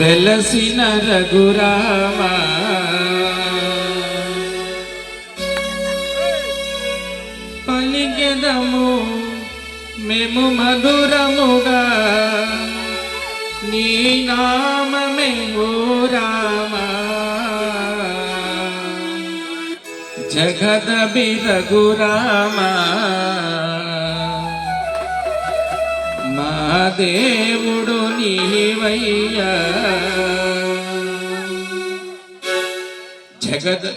వెలసిన రఘురామ. పలిగెదము మేము మధురముగా. నీ నామమే ఓ రామ. జగదబి రఘురామా. దేవుడు నీవయ్యా. జగద్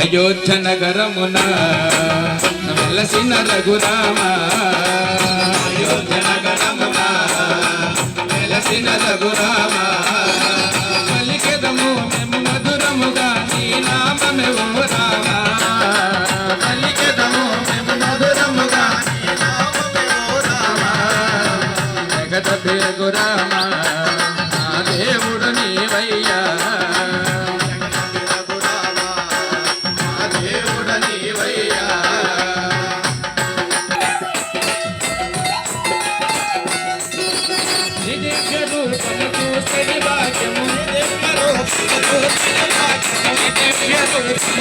అయోధ్య నగరమున వెలసిన రఘురామ. అయోధ్య నగరమున వెలసిన రఘురామ. రూపము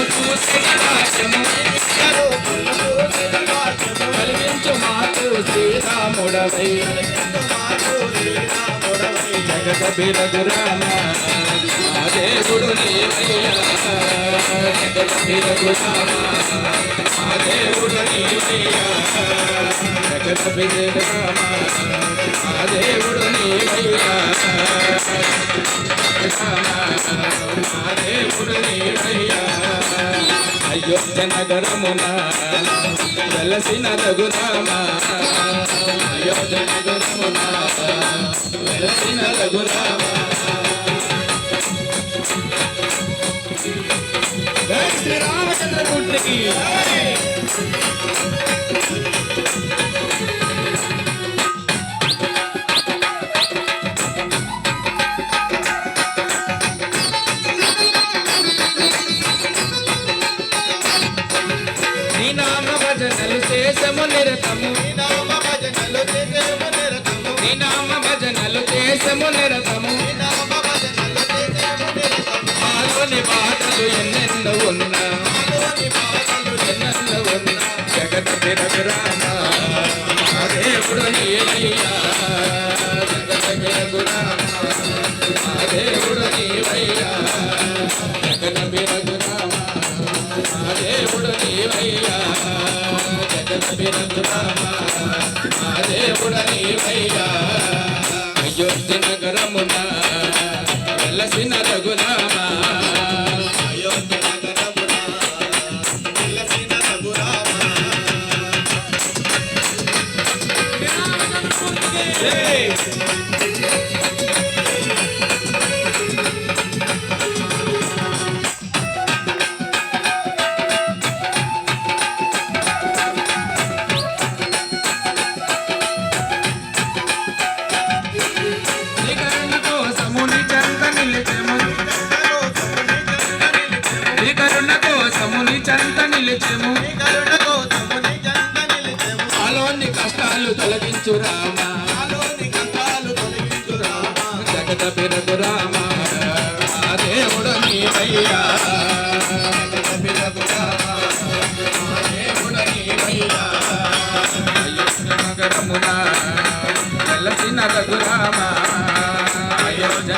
చూసని వాక్యము కలిగించు మాకు శ్రీరాముడవై జగత బిరగురామ మా దేవుడు నీవయ్యా జగత బిరగురామ మా దేవుడు నీవయ్యా బిరగురామ మా దేవుడు నీవయ్యా మా దేవుడు నీవయ్యా అయోధ్య నగరమున వెలసిన రఘురామ అయోధ్య వెలసిన రఘురామ జై శ్రీరామచంద్రమూర్తికి నీ నామ భజనలు చేసము నిరతము అయోధ్య నగరమున వెలసిన రఘురామా నిలిచెము. శ్రీకరుణ కోసము నీ చెంత నిలిచెము. ఆలోని కష్టాలు తొలగించు రామ. జగత పెరగు రామ. ఆ దేవుడు నీవయ్యా జగత రామ. ఆ దేవుడు నీవయ్యా నగరమున. వెలసిన రఘురామ అయోధ్య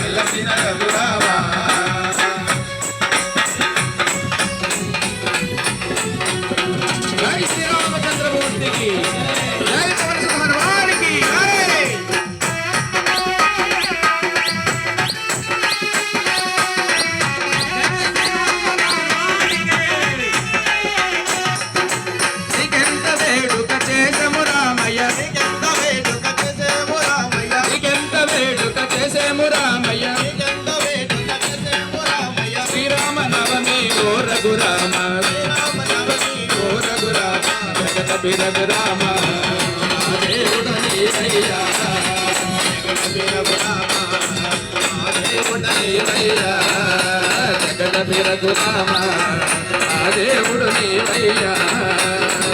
వెలసిన రఘురామ చేసేము రామయ్య. శ్రీరామ నవమి ఓ రఘురామ. శ్రీరామ ఓ రఘురామ జగత రఘురామ మా జగత రఘురామ మా దేవుడు నీవయ్యా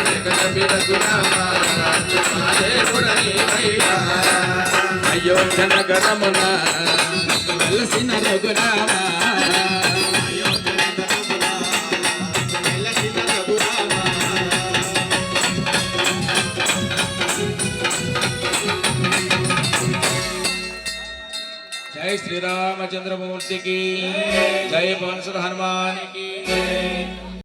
జగత రఘురామ జనగణమున వెలసిన రఘురామ. జై శ్రీరామచంద్రమూర్తికి జై పవన్ హనుమానికి.